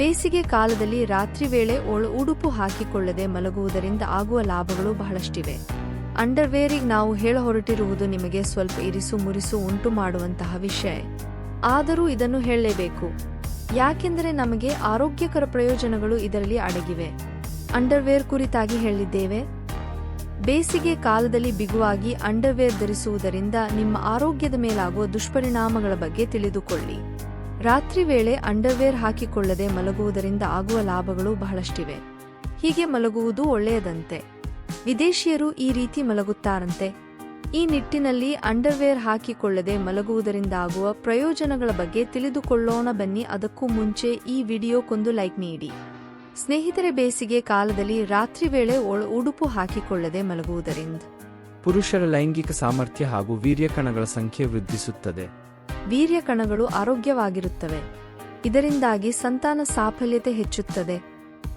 ಬೇಸಿಗೆ ಕಾಲದಲ್ಲಿ ರಾತ್ರಿ ವೇಳೆ ಒಳ ಉಡುಪು ಹಾಕಿಕೊಳ್ಳದೆ ಮಲಗುವುದರಿಂದ ಆಗುವ ಲಾಭಗಳು ಬಹಳಷ್ಟಿವೆ. ಅಂಡರ್ವೇರಿಗೆ ನಾವು ಹೇಳ ಹೊರಟಿರುವುದು ನಿಮಗೆ ಸ್ವಲ್ಪ ಇರಿಸು ಮುರಿಸು ಉಂಟು ಮಾಡುವಂತಹ ವಿಷಯ. ಆದರೂ ಇದನ್ನು ಹೇಳಲೇಬೇಕು. ಯಾಕೆಂದರೆ ನಮಗೆ ಆರೋಗ್ಯಕರ ಪ್ರಯೋಜನಗಳು ಇದರಲ್ಲಿ ಅಡಗಿವೆ. ಅಂಡರ್ವೇರ್ ಕುರಿತಾಗಿ ಹೇಳಿದ್ದೇವೆ. ಬೇಸಿಗೆ ಕಾಲದಲ್ಲಿ ಬಿಗುವಾಗಿ ಅಂಡರ್ವೇರ್ ಧರಿಸುವುದರಿಂದ ನಿಮ್ಮ ಆರೋಗ್ಯದ ಮೇಲಾಗುವ ದುಷ್ಪರಿಣಾಮಗಳ ಬಗ್ಗೆ ತಿಳಿದುಕೊಳ್ಳಿ. ರಾತ್ರಿ ವೇಳೆ ಅಂಡರ್ವೇರ್ ಹಾಕಿಕೊಳ್ಳದೆ ಮಲಗುವುದರಿಂದ ಆಗುವ ಲಾಭಗಳು ಬಹಳಷ್ಟಿವೆ. ಹೀಗೆ ಮಲಗುವುದು ಒಳ್ಳೆಯದಂತೆ. ವಿದೇಶಿಯರು ಈ ರೀತಿ ಮಲಗುತ್ತಾರಂತೆ. ಈ ನಿಟ್ಟಿನಲ್ಲಿ ಅಂಡರ್ವೇರ್ ಹಾಕಿಕೊಳ್ಳದೆ ಮಲಗುವುದರಿಂದ ಆಗುವ ಪ್ರಯೋಜನಗಳ ಬಗ್ಗೆ ತಿಳಿದುಕೊಳ್ಳೋಣ ಬನ್ನಿ. ಅದಕ್ಕೂ ಮುಂಚೆ ಈ ವಿಡಿಯೋಕ್ಕೊಂದು ಲೈಕ್ ನೀಡಿ. ಸ್ನೇಹಿತರೆ, ಬೇಸಿಗೆ ಕಾಲದಲ್ಲಿ ರಾತ್ರಿ ವೇಳೆ ಉಡುಪು ಹಾಕಿಕೊಳ್ಳದೆ ಮಲಗುವುದರಿಂದ ಪುರುಷರ ಲೈಂಗಿಕ ಸಾಮರ್ಥ್ಯ ಹಾಗೂ ವೀರ್ಯಕಣಗಳ ಸಂಖ್ಯೆ ವೃದ್ಧಿಸುತ್ತದೆ. ವೀರ್ಯ ಕಣಗಳು ಆರೋಗ್ಯವಾಗಿರುತ್ತವೆ. ಇದರಿಂದಾಗಿ ಸಂತಾನ ಸಾಫಲ್ಯತೆ ಹೆಚ್ಚುತ್ತದೆ.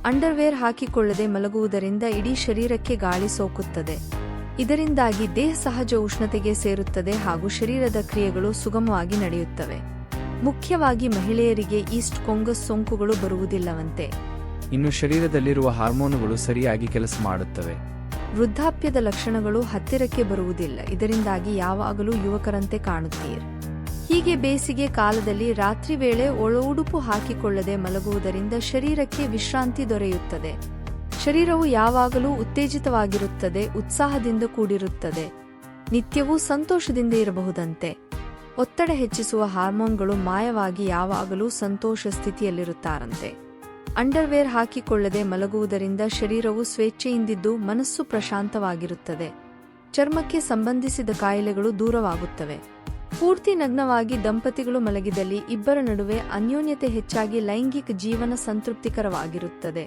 ಅಂಡರ್ವೇರ್ ಹಾಕಿಕೊಳ್ಳದೆ ಮಲಗುವುದರಿಂದ ಇಡೀ ಶರೀರಕ್ಕೆ ಗಾಳಿ ಸೋಕುತ್ತದೆ. ಇದರಿಂದಾಗಿ ದೇಹ ಸಹಜ ಉಷ್ಣತೆಗೆ ಸೇರುತ್ತದೆ ಹಾಗೂ ಶರೀರದ ಕ್ರಿಯೆಗಳು ಸುಗಮವಾಗಿ ನಡೆಯುತ್ತವೆ. ಮುಖ್ಯವಾಗಿ ಮಹಿಳೆಯರಿಗೆ ಈಸ್ಟ್ ಕೊಂಗಸ್ ಸೋಂಕುಗಳು ಬರುವುದಿಲ್ಲವಂತೆ. ಇನ್ನು ಶರೀರದಲ್ಲಿರುವ ಹಾರ್ಮೋನುಗಳು ಸರಿಯಾಗಿ ಕೆಲಸ ಮಾಡುತ್ತವೆ. ವೃದ್ಧಾಪ್ಯದ ಲಕ್ಷಣಗಳು ಹತ್ತಿರಕ್ಕೆ ಬರುವುದಿಲ್ಲ. ಇದರಿಂದಾಗಿ ಯಾವಾಗಲೂ ಯುವಕರಂತೆ ಕಾಣುತ್ತೀರಿ. ಹೀಗೆ ಬೇಸಿಗೆ ಕಾಲದಲ್ಲಿ ರಾತ್ರಿ ವೇಳೆ ಒಳ ಉಡುಪು ಹಾಕಿಕೊಳ್ಳದೆ ಮಲಗುವುದರಿಂದ ಶರೀರಕ್ಕೆ ವಿಶ್ರಾಂತಿ ದೊರೆಯುತ್ತದೆ. ಶರೀರವು ಯಾವಾಗಲೂ ಉತ್ತೇಜಿತವಾಗಿರುತ್ತದೆ, ಉತ್ಸಾಹದಿಂದ ಕೂಡಿರುತ್ತದೆ. ನಿತ್ಯವೂ ಸಂತೋಷದಿಂದ ಇರಬಹುದಂತೆ. ಒತ್ತಡ ಹೆಚ್ಚಿಸುವ ಹಾರ್ಮೋನ್ಗಳು ಮಾಯವಾಗಿ ಯಾವಾಗಲೂ ಸಂತೋಷ ಸ್ಥಿತಿಯಲ್ಲಿರುತ್ತಾರಂತೆ. ಅಂಡರ್ವೇರ್ ಹಾಕಿಕೊಳ್ಳದೆ ಮಲಗುವುದರಿಂದ ಶರೀರವು ಸ್ವೇಚ್ಛೆಯಿಂದಿದ್ದು ಮನಸ್ಸು ಪ್ರಶಾಂತವಾಗಿರುತ್ತದೆ. ಚರ್ಮಕ್ಕೆ ಸಂಬಂಧಿಸಿದ ಕಾಯಿಲೆಗಳು ದೂರವಾಗುತ್ತವೆ. ಪೂರ್ತಿ ನಗ್ನವಾಗಿ ದಂಪತಿಗಳು ಮಲಗಿದಲ್ಲಿ ಇಬ್ಬರ ನಡುವೆ ಅನ್ಯೋನ್ಯತೆ ಹೆಚ್ಚಾಗಿ ಲೈಂಗಿಕ ಜೀವನ ಸಂತೃಪ್ತಿಕರವಾಗಿರುತ್ತದೆ.